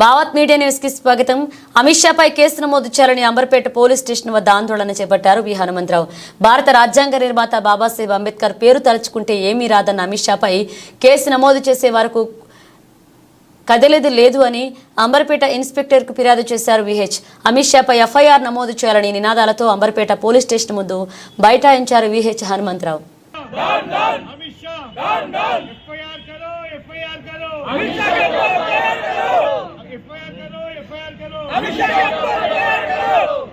Bhavat media న్యూస్కి స్వాగతం. Amit షాపై case నమోదు చేయాలని అంబర్పేట పోలీస్ స్టేషన్ వద్ద ఆందోళన చేపట్టారు వి హనుమంతరావు. భారత రాజ్యాంగ నిర్మాత బాబాసాహెబ్ అంబేద్కర్ పేరు తలుచుకుంటే ఏమీ రాదన్న అమిత్ షాపై కేసు నమోదు చేసే వరకు కదలేదు లేదు అని అంబర్పేట ఇన్స్పెక్టర్కు ఫిర్యాదు చేశారు విహెచ్. అమిత్ షాపై ఎఫ్ఐఆర్ నమోదు చేయాలని నినాదాలతో అంబర్పేట పోలీస్ స్టేషన్ ముందు బైఠాయించారు విహెచ్ హనుమంతరావు. ఎఫ్ఐఆర్ அபிஷேகம்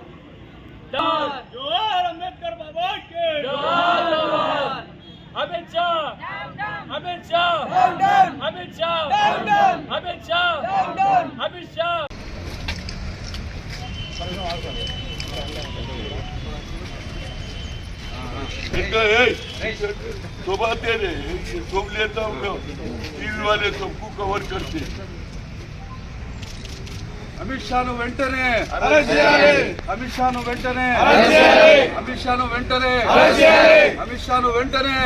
ஜோஹர் அம்பேத்கர் பாபாக்கு அமித் ஷா அமித் ஷா அமித் ஷா அமித் ஷா அமித் ஷா शोभाते रे शोभले तो हम लोग तीन वाले सबको कवर करते అమిత్ షాను వెంటనే అమిత్ షాను వెంటనే అమిత్ షాను వెంటనే అమిత్ షాను వెంటనే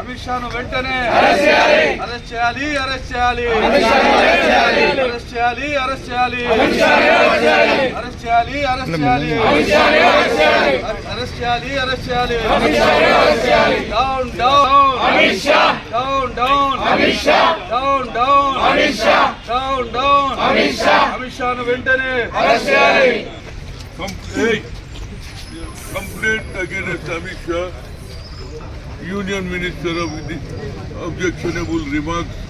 అమిత్ షాను వెంటనే అరెస్ట్ చేయాలి అరెస్ట్ చేయాలి అరెస్ట్ చేయాలి అరెస్ట్ చేయాలి అరెస్ట్ చేయాలి అరెస్ట్ చేయాలి అరెస్ట్ చేయాలి అరెస్ట్ చేయాలి down down down down down down down down Amit Shah Amit షాను వెంటనే అరెస్ట్ చేయాలి complaint complaint against Amit Shah union minister of the objectionable remarks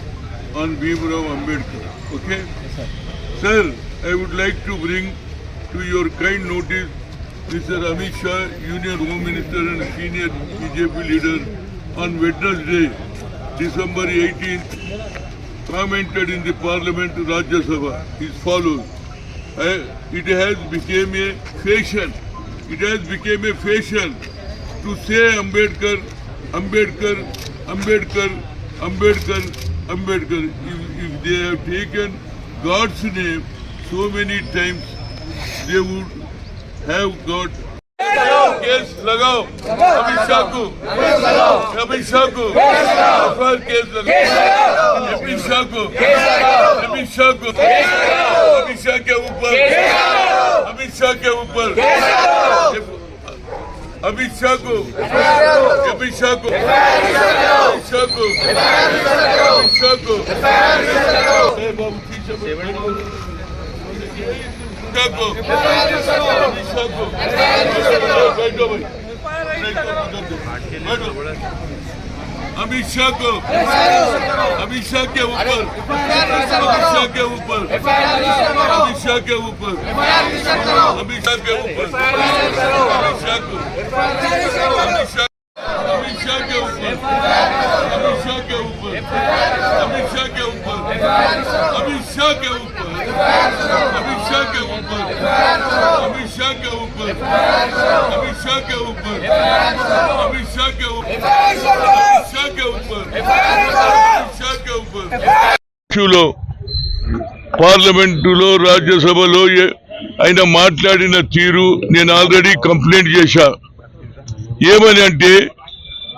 on Bhimrao Ambedkar. Okay? Yes, sir. sir, I would like to bring to your kind notice Mr. Amit Shah, Union Home Minister and Senior BJP Leader on Wednesday, December 18th commented in the Parliament Rajya Sabha is follows. Uh, it has become a fashion. It has become a fashion to say Ambedkar, Ambedkar, Ambedkar, Ambedkar, Ambedkar. If, if they have taken God's name so many times, they would have got case లగావ్ Amit షాకు అమిత్ షాకు Rafale case లగావ్ అమిత్ షాకు అమిత్ షాకు అమిత్ షా के ऊपर అమిత్ షా के ऊपर अमित शाह को अमित शाह को अमित शाह को अमित शाह को बाबू અમિત શાહ કો અમિત શાહ કે ઉપર અમિત શાહ કે ઉપર અમિત શાહ કે ઉપર અમિત કે ઉપર अमित शाह के ऊपर अमित शाह के ऊपर अमित शाह के ऊपर अमित शाह के ऊपर अमित शाह के ऊपर ఇష్యూలో పార్లమెంటులో రాజ్యసభలో ఏ- ఆయన మాట్లాడిన తీరు నేను ఆల్రెడీ కంప్లైంట్ చేశా ఏమని అంటే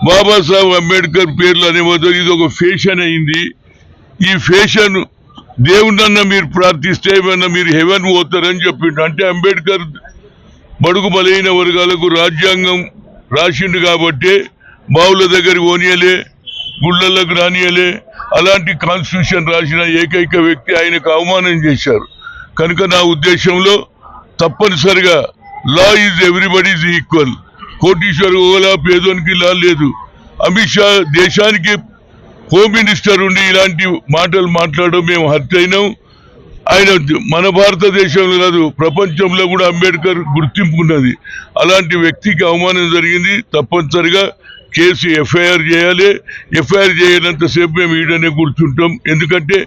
బాబాసాహెబ్ అంబేద్కర్ పేర్లు అనేవద్దు ఇది ఒక ఫేషన్ అయింది ఈ ఫేషన్ దేవుణ్ణన్న మీరు ప్రార్థిస్తే ఏమన్నా మీరు హెవెన్ పోతారని చెప్పిండు. అంటే అంబేద్కర్ బడుగు బలైన వర్గాలకు రాజ్యాంగం రాసిండు కాబట్టి బావుల దగ్గర ఓనియలే గుళ్ళలకు రానియలే. అలాంటి కాన్స్టిట్యూషన్ రాసిన ఏకైక వ్యక్తి ఆయనకు అవమానం చేశారు. కనుక నా ఉద్దేశంలో తప్పనిసరిగా లా ఈజ్ ఎవ్రీబడీజ్ ఈక్వల్ కోటీశ్వర్ ఓలా పేదోనికి లా లేదు. అమిత్ షా దేశానికి హోమ్ మినిస్టర్ ఉండి ఇలాంటి మాటలు మాట్లాడడం మేము హత్య అయినాం. ఆయన మన భారతదేశంలో కాదు ప్రపంచంలో కూడా అంబేద్కర్ గుర్తింపు ఉన్నది. అలాంటి వ్యక్తికి అవమానం జరిగింది. తప్పనిసరిగా కేసు ఎఫ్ఐఆర్ చేయాలి. ఎఫ్ఐఆర్ చేయనంతసేపు మేము ఈడనే కూర్చుంటాం. ఎందుకంటే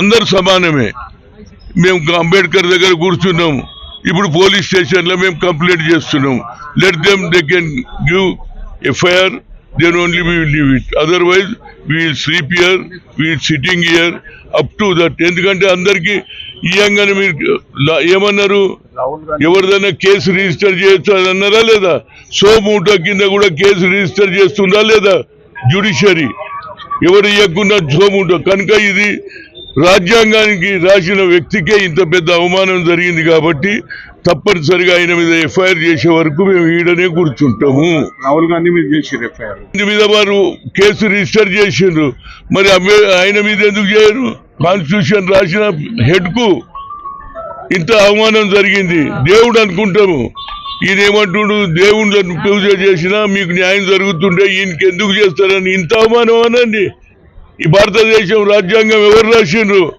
అందరు సమానమే. మేము అంబేద్కర్ దగ్గర కూర్చున్నాము ఇప్పుడు పోలీస్ స్టేషన్లో మేము కంప్లైంట్ చేస్తున్నాం. Let them they can give FIR. Then only we will leave it. Otherwise, we will sleep here, we will sitting here. Up ఎందుకంటే అందరికీ ఇయ్యంగానే మీరు ఏమన్నారు? ఎవరిదైనా కేసు రిజిస్టర్ చేయొచ్చు అన్నారా లేదా? సో మూట కింద కూడా కేసు రిజిస్టర్ చేస్తుందా లేదా? జ్యుడిషియరీ ఎవరు ఇవ్వకుండా సోమూట కనుక ఇది రాజ్యాంగానికి రాసిన వ్యక్తికే ఇంత పెద్ద అవమానం జరిగింది కాబట్టి తప్పనిసరిగా ఆయన మీద ఎఫ్ఐఆర్ చేసే వరకు మేము ఈడనే కూర్చుంటాము. రాహుల్ గాంధీ మీరు చేసిర్రు ఎఫ్ఐఆర్. మీద వారు కేసు రిజిస్టర్ చేసిండ్రు. మరి ఆయన మీద ఎందుకు చేయరు? కాన్స్టిట్యూషన్ రాసిన హెడ్కు ఇంత అవమానం జరిగింది. దేవుడు అనుకుంటాము. ఈయన ఏమంటుడు దేవుళ్ళని పూజ చేసినా మీకు న్యాయం జరుగుతుంటే ఈయనకి ఎందుకు చేస్తారని ఇంత అవమానం అనండి. ఈ భారతదేశం రాజ్యాంగం ఎవరు రాసిండ్రు?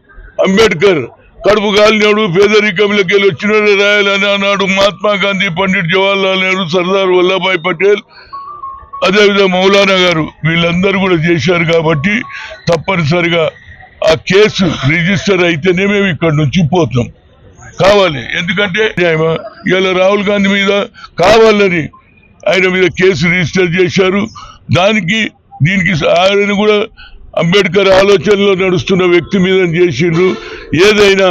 అంబేద్కర్. కడుపు కాలినాడు పేదరికంలోకి వెళ్ళి వచ్చినాడు రాయాలని అన్నాడు మహాత్మా గాంధీ పండిట్ జవహర్లాల్ నెహ్రూ సర్దార్ వల్లభాయ్ పటేల్. అదేవిధంగా మౌలానా గారు వీళ్ళందరూ కూడా చేశారు కాబట్టి తప్పనిసరిగా ఆ కేసు రిజిస్టర్ అయితేనే మేము ఇక్కడ నుంచి పోతాం. కావాలి. ఎందుకంటే ఇవాళ రాహుల్ గాంధీ మీద కావాలని ఆయన మీద కేసు రిజిస్టర్ చేశారు. దానికి దీనికి ఆయన కూడా అంబేద్కర్ ఆలోచనలో నడుస్తున్న వ్యక్తి మీద చేసిండ్రు. ఏదైనా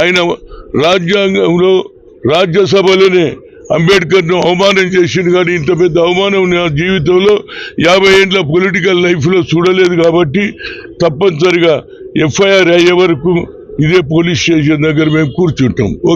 ఆయన రాజ్యాంగంలో రాజ్యసభలోనే అంబేద్కర్ను అవమానం చేసిండు. కానీ ఇంత పెద్ద అవమానం నా జీవితంలో యాభై ఏండ్ల పొలిటికల్ లైఫ్లో చూడలేదు కాబట్టి తప్పనిసరిగా ఎఫ్ఐఆర్ అయ్యే వరకు ఇదే పోలీస్ స్టేషన్ దగ్గర మేము కూర్చుంటాం. ఓకే